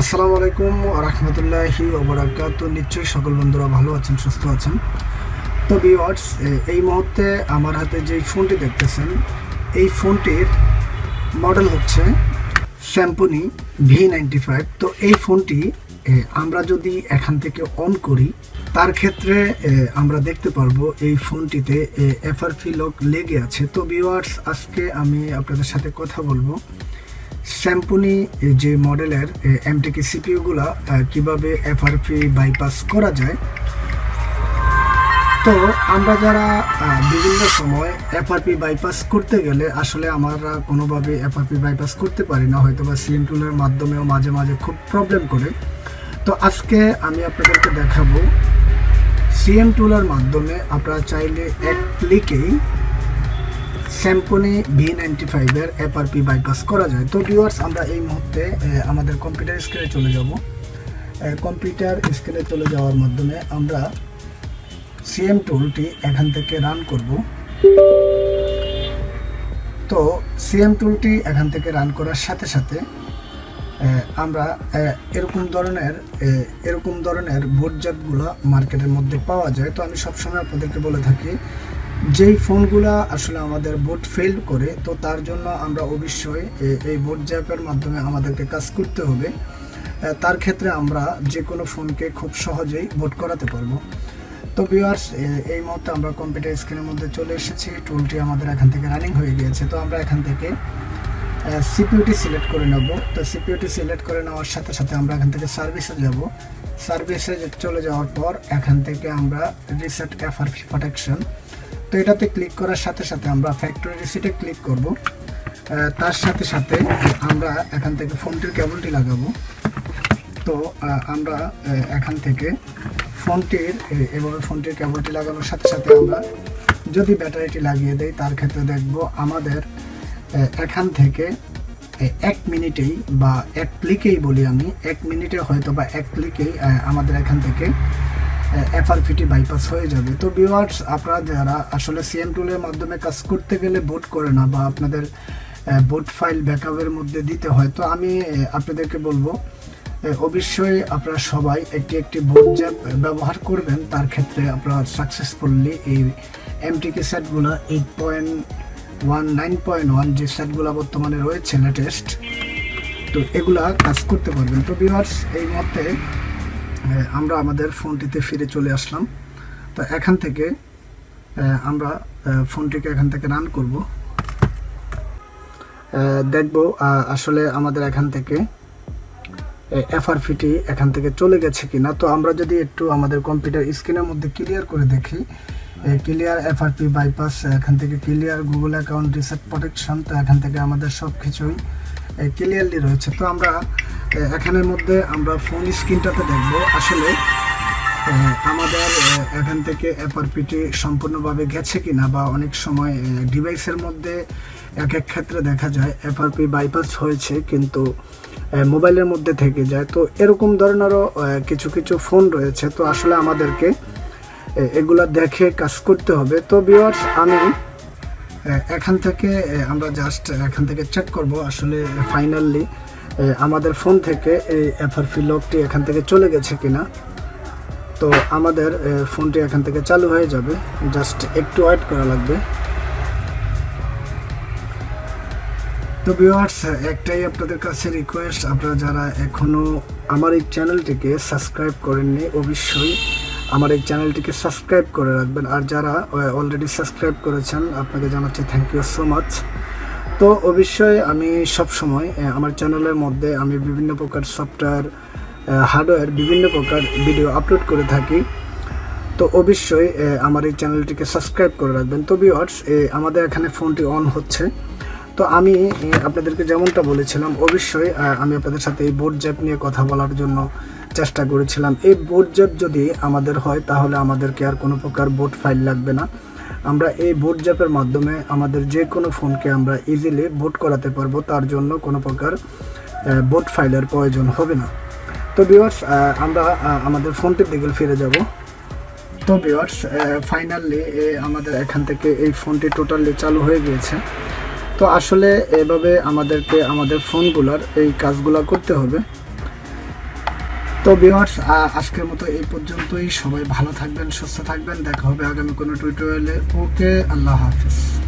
আসসালামু আলাইকুম রহমতুল্লাহি ওবরাকাত নিশ্চয়ই সকল বন্ধুরা ভালো আছেন, সুস্থ আছেন। তো ভিওয়ার্স এই মুহূর্তে আমার হাতে যে ফোনটি দেখতেছেন, এই ফোনটির মডেল হচ্ছে স্যাম্পনি ভি নাইনটি ফাইভ তো এই ফোনটি আমরা যদি এখান থেকে অন করি, তার ক্ষেত্রে আমরা দেখতে পারব এই ফোনটিতে এফআরপি লক লেগে আছে। তো ভিওয়ার্স আজকে আমি আপনাদের সাথে কথা বলব। স্যাম্পুনি যে মডেলের এমটিকে সিপিইউগুলো কীভাবে এফআরপি বাইপাস করা যায়? তো আমরা যারা বিভিন্ন সময় এফআরপি বাইপাস করতে গেলে আসলে আমরা কোনোভাবে এফআরপি বাইপাস করতে পারি না হয়তো বা সিএম টুলের মাধ্যমেও মাঝে মাঝে খুব প্রবলেম করে। তো আজকে আমি আপনাদেরকে দেখাবো সিএম টুলের মাধ্যমে আপনারা চাইলে এক ক্লিকেই স্যাম্পনি ভি নাইনটি ফাইভের এফআরপি বাইপাস করা যায়। তো ভিউয়ার্স আমরা এই মুহূর্তে আমাদের কম্পিউটার স্ক্রিনে চলে যাব। কম্পিউটার স্ক্রিনে চলে যাওয়ার মাধ্যমে আমরা সিএম টুলটি এখান থেকে রান করব। তো সিএম টুলটি এখান থেকে রান করার সাথে সাথে আমরা এরকম ধরনের এরকম ধরনের বোট জ্যাপগুলো মার্কেটের মধ্যে পাওয়া যায়। তো আমি সবসময় আপনাদেরকে বলে থাকি যেই ফোনগুলো আসলে আমাদের বোট ফেল করে, তো তার জন্য আমরা অবশ্যই এই বোট জ্যাপের মাধ্যমে আমাদেরকে কাজ করতে হবে। তার ক্ষেত্রে আমরা যে কোনো ফোনকে খুব সহজেই বোট করাতে পারব। তো ভিউয়ার্স এই মুহূর্তে আমরা কম্পিউটার স্ক্রিনের মধ্যে চলে এসেছি। টুলটি আমাদের এখান থেকে রানিং হয়ে গিয়েছে। তো আমরা এখান থেকে সিপিউটি সিলেক্ট করে নেব। তো সিপিউটি সিলেক্ট করে নেওয়ার সাথে সাথে আমরা এখান থেকে সার্ভিসে যাব। সার্ভিসে চলে যাওয়ার পর এখান থেকে আমরা রিসেট এফআরপি প্রোটেকশন তো এটাতে ক্লিক করার সাথে সাথে আমরা ফ্যাক্টরি রিসিটে ক্লিক করব। তার সাথে সাথে আমরা এখান থেকে ফোনটির কেবলটি লাগাবো। তো আমরা এখান থেকে ফোনটির এভাবে ফোনটির কেবলটি লাগানোর সাথে সাথে আমরা যদি ব্যাটারিটি লাগিয়ে দেই, তার ক্ষেত্রে দেখব আমাদের এখান থেকে এক মিনিটেই বা এক ক্লিকেই বলি আমি, এক মিনিটে হয়তো বা এক ক্লিকেই আমাদের এখান থেকে এফআরপিটি বাইপাস হয়ে যাবে। তো ভিউয়ার্স আপনারা যারা আসলে সিএম টুলের মাধ্যমে কাজ করতে গেলে বোট করে না বা আপনাদের বোট ফাইল ব্যাকআপের মধ্যে দিতে হয় তো আমি আপনাদেরকে বলব অবশ্যই আপনারা সবাই একটি একটি বোট জ্যাপ ব্যবহার করবেন। তার ক্ষেত্রে আপনারা সাকসেসফুলি এই এমটিকে সেটগুলো eight point one nine point one যে সেটগুলো বর্তমানে রয়েছে লেটেস্ট তো এগুলা কাজ করতে পারবেন। তো ভিউয়ার্স এই আহ, আমরা আমাদের ফোনটিতে ফিরে চলে আসলাম। তো এখান থেকে আমরা ফোনটিকে এখান থেকে রান করব। দেখব আসলে আমাদের এখান থেকে এফআরপিটি এখান থেকে চলে গেছে কিনা। তো আমরা যদি একটু আমাদের কম্পিউটার স্ক্রিনের মধ্যে ক্লিয়ার করে দেখি ক্লিয়ার এফআরপি বাইপাস এখান থেকে clear Google account reset protection তো এখান থেকে আমাদের সব কিছুই ক্লিয়ারলি রয়েছে। তো আমরা এখানের মধ্যে আমরা ফোন স্ক্রিনটাতে দেখব। আসলে আমাদের এখান থেকে এফআরপিটি সম্পূর্ণভাবে গেছে কিনা বা অনেক সময় ডিভাইসের মধ্যে এক এক ক্ষেত্রে দেখা যায় এফআরপি বাইপাস হয়েছে কিন্তু মোবাইলের মধ্যে থেকে যায়। তো এরকম ধরনেরও কিছু কিছু ফোন রয়েছে। তো আসলে আমাদেরকে এগুলো দেখে কাজ করতে হবে। তো ভিউয়ার্স আমি এখান থেকে আমরা জাস্ট এখান থেকে চেক করব। আসলে ফাইনালি আমাদের ফোন থেকে এই এফআরপি লকটি এখান থেকে চলে গেছে কিনা, তো আমাদের ফোনটি এখান থেকে চালু হয়ে যাবে। জাস্ট একটু ওয়েট করা লাগবে। তো ভিউয়ার্স, একটাই আপনাদের কাছে রিকোয়েস্ট আপনারা যারা এখনও আমার এই চ্যানেলটিকে সাবস্ক্রাইব করেননি, অবশ্যই আমার এই চ্যানেলটিকে সাবস্ক্রাইব করে রাখবেন। আর যারা অলরেডি সাবস্ক্রাইব করেছেন, আপনাকে জানাচ্ছি থ্যাংক ইউ সো মাচ তো অবশ্যই আমি সব সময় আমার চ্যানেলের মধ্যে আমি বিভিন্ন প্রকার সফটওয়্যার হার্ডওয়্যার বিভিন্ন প্রকার ভিডিও আপলোড করে থাকি। তো অবশ্যই আমার এই চ্যানেলটিকে সাবস্ক্রাইব করে রাখবেন। তো ভিউয়ার্স আমাদের এখানে ফোনটি অন হচ্ছে। তো আমি আপনাদেরকে যেমনটা বলেছিলাম, অবশ্যই আমি আপনাদের সাথে এই বোর্ড জ্যাপ নিয়ে কথা বলার জন্য চেষ্টা করেছিলাম। এই বোর্ড জ্যাপ যদি আমাদের হয়, তাহলে আমাদেরকে আর কোনো প্রকার বোর্ড ফাইল লাগবে না। আমরা এই বোর্ড জ্যাপের মাধ্যমে আমাদের যে কোনো ফোনকে আমরা ইজিলি বোট করাতে পারব, তার জন্য কোনো প্রকার বোট ফাইলের প্রয়োজন হবে না। তো ভিউয়ার্স আমরা আমাদের ফোনটির দিকে ফিরে যাব। তো ভিউয়ার্স ফাইনালি আমাদের এখান থেকে এই ফোনটি টোটালি চালু হয়ে গিয়েছে। তো আসলে এভাবে আমাদেরকে, আমাদের ফোনগুলোর এই কাজগুলো করতে হবে। তো ভিউয়ার্স আজকের মতো এই পর্যন্তই। সবাই ভালো থাকবেন, সুস্থ থাকবেন। দেখা হবে আগামী কোনো টিউটোরিয়ালে ওকে, আল্লাহ হাফিজ।